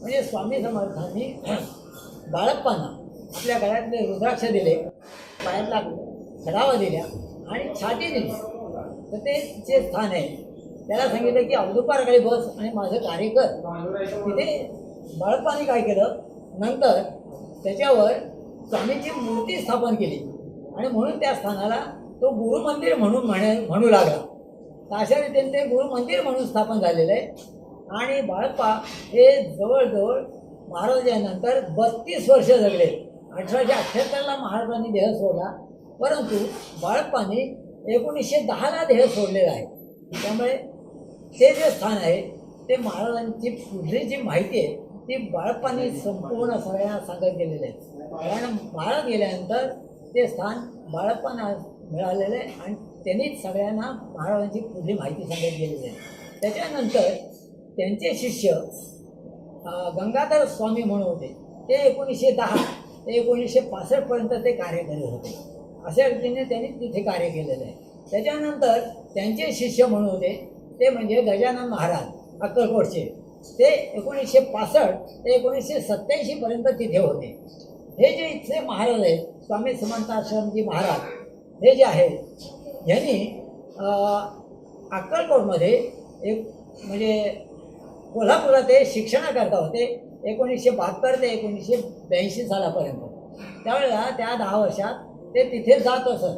म्हणजे स्वामी समर्थांनी बाळप्पांना आपल्या गळ्यातले रुद्राक्ष दिले पायातला चढावा दिल्या आणि छाती दिली. तर ते जे स्थान आहे त्याला सांगितलं की अवधूपारकडे बस आणि माझं कार्य कर. तिथे बाळप्पाने काय केलं? नंतर त्याच्यावर स्वामीची मूर्ती स्थापन केली. आणि म्हणून त्या स्थानाला तो गुरुमंदिर म्हणून म्हणे म्हणू लागला. तर अशा रीतीने ते गुरुमंदिर म्हणून स्थापन झालेलं आहे. आणि बाळप्पा हे जवळजवळ महाराजांनंतर बत्तीस वर्ष जगले. अठराशे अठ्ठ्याहत्तरला महाराजांनी देह सोडला. परंतु बाळप्पाने एकोणीसशे दहाला देह सोडलेला आहे. त्यामुळे ते जे स्थान आहे ते महाराजांची पुढली जी माहिती आहे ती बाळप्पाने संपूर्ण सगळ्यांना सांगत गेलेली आहे. कारण महाराज गेल्यानंतर ते स्थान बाळप्पांना मिळालेलं आहे आणि त्यांनीच सगळ्यांना महाराजांची पुढली माहिती सांगत गेलेली आहे. त्याच्यानंतर त्यांचे शिष्य. गंगाधर स्वामी म्हणून होते. ते एकोणीसशे दहा ते एकोणीसशे पासष्टपर्यंत ते कार्य करत होते. अशा रीतीने त्यांनी तिथे कार्य केलेलं आहे. त्याच्यानंतर त्यांचे शिष्य म्हणून होते ते म्हणजे गजानन महाराज अक्कलकोटचे. ते एकोणीसशे पासष्ट ते एकोणीसशे सत्याऐंशीपर्यंत तिथे होते. हे जे इथले महाराज आहेत स्वामी समंताश्रमजी महाराज हे जे आहेत यांनी अक्कलकोटमध्ये एक म्हणजे कोल्हापुरात ते शिक्षणाकरता होते. एकोणीसशे बहात्तर ते एकोणीसशे ब्याऐंशी सालापर्यंत. त्यावेळेला त्या दहा वर्षात ते तिथे जात असत.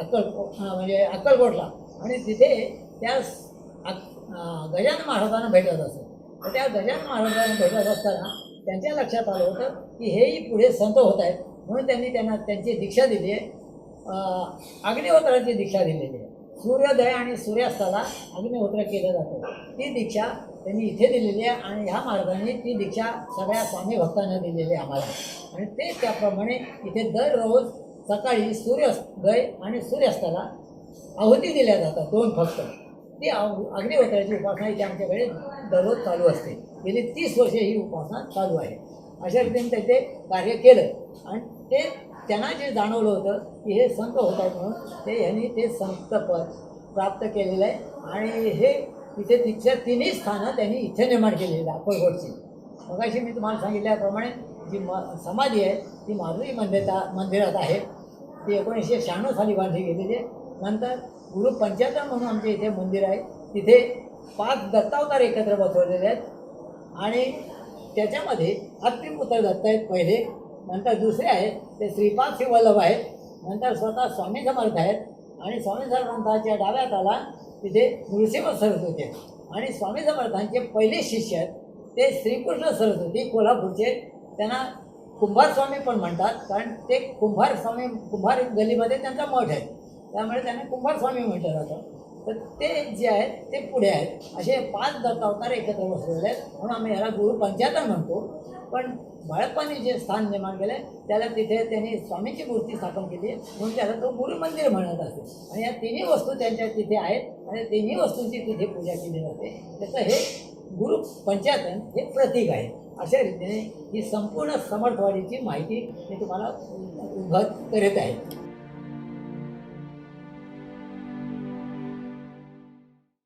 अक्कल म्हणजे अक्कलकोटला. आणि तिथे त्या गजानन महाराजांना भेटत असत. तर त्या गजानन महाराजांना भेटत असताना त्यांच्या लक्षात आलं होतं की हेही पुढे संत होत आहेत. म्हणून त्यांनी त्यांना त्यांची दीक्षा दिली आहे. अग्निहोत्राची दीक्षा दिलेली आहे. सूर्योदय आणि सूर्यास्ताला अग्निहोत्र केलं जातं. ती दीक्षा त्यांनी इथे दिलेली आहे आणि ह्या मार्गाने ती दीक्षा सगळ्या स्वामी भक्तांना दिलेली आहे आम्हाला. आणि ते त्याप्रमाणे इथे दररोज सकाळी सूर्योदय आणि सूर्यास्ताला आहुती दिल्या जातात दोन फक्त. ती आव अग्निहोत्राची उपासना इथे आमच्याकडे दररोज चालू असते. गेली तीस वर्षे ही उपासना चालू आहे. अशा रीतीने त्याचे कार्य केलं. आणि ते त्यांना जे जाणवलं होतं की हे संत होत आहेत म्हणून ते यांनी ते संतपद प्राप्त केलेलं आहे. आणि हे तिथे तिथल्या तिन्ही स्थानं त्यांनी इथे निर्माण केलेली आहे अक्कलकोटची मगाशी मी तुम्हाला सांगितल्याप्रमाणे जी म समाधी आहे ती माधुरी मंदिरा मंदिरात आहे. ती एकोणीसशे शहाण्णव साली बांधली गेलेली आहे. नंतर गुरु पंचायतन म्हणून आमच्या इथे मंदिर आहे. तिथे पाच दत्तावतार एकत्र बसवलेले आहेत. आणि त्याच्यामध्ये अत्रिपुत्र दत्त आहेत पहिले. नंतर दुसरे आहेत ते श्रीपाद शिवल्लभ आहेत. नंतर स्वतः स्वामी समर्थ आहेत. आणि स्वामी समर्थांच्या डाव्या हाताला तिथे नृसिंह सरत होते आणि स्वामी समर्थांचे पहिले शिष्य आहेत ते श्रीकृष्ण सरस्वती कोल्हापूरचे त्यांना कुंभार स्वामी पण म्हणतात कारण ते कुंभार स्वामी कुंभार गलीमध्ये त्यांचा मठ आहे. त्यामुळे त्यांना कुंभार स्वामी म्हटलं जातं. तर ते जे आहेत ते पुढे आहेत. असे पाच दत्तावतार एकत्र बसलेले आहेत. म्हणून आम्ही याला गुरु पंचायतन म्हणतो. पण बाळप्पाने जे स्थान निर्माण केलं आहे त्याला तिथे त्यांनी स्वामीची मूर्ती स्थापन केली आहे. म्हणून त्याला तो गुरु मंदिर म्हणत असते आणि या तिन्ही वस्तू त्यांच्या तिथे आहेत. आणि तिन्ही वस्तूंची तिथे पूजा केली जाते. त्याचं हे गुरु पंचायतन हे प्रतीक आहे. अशा रीतीने ही संपूर्ण समर्थवाडीची माहिती मी तुम्हाला उभत करत आहे.